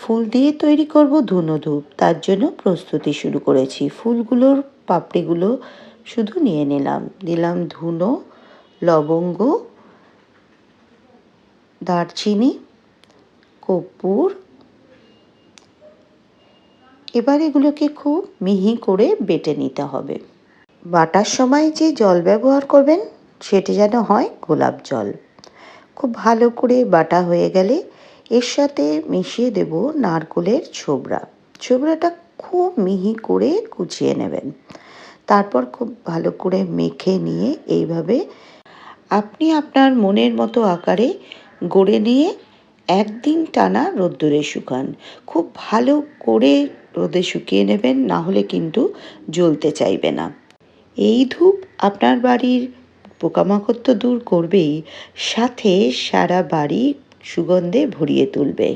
ফুল দিয়ে তৈরি করব ধুনো ধূপ। তার জন্য প্রস্তুতি শুরু করেছি। ফুলগুলোর পাপড়িগুলো শুধু নিয়ে নিলাম। দিলাম ধুনো, লবঙ্গ, দারচিনি, কর্পূর। এবার এগুলোকে খুব মিহি করে বেটে নিতে হবে। বাটার সময় যে জল ব্যবহার করবেন, সেটি যেন হয় গোলাপ জল। খুব ভালো করে বাটা হয়ে গেলে এর সাথে মিশিয়ে দেব নারকোলের ছোবড়া। ছোবড়াটা খুব মিহি করে কুচিয়ে নেবেন। তারপর খুব ভালো করে মেখে নিয়ে এইভাবে আপনি আপনার মনের মতো আকারে গড়ে নিয়ে একদিন টানা রোদ্দুরে শুকান। খুব ভালো করে রোদে শুকিয়ে নেবেন, না হলে কিন্তু জ্বলতে চাইবে না। এই ধূপ আপনার বাড়ির পোকামাকড় তো দূর করবেই, সাথে সারা বাড়ি সুগন্ধে ভরিয়ে তুলবে।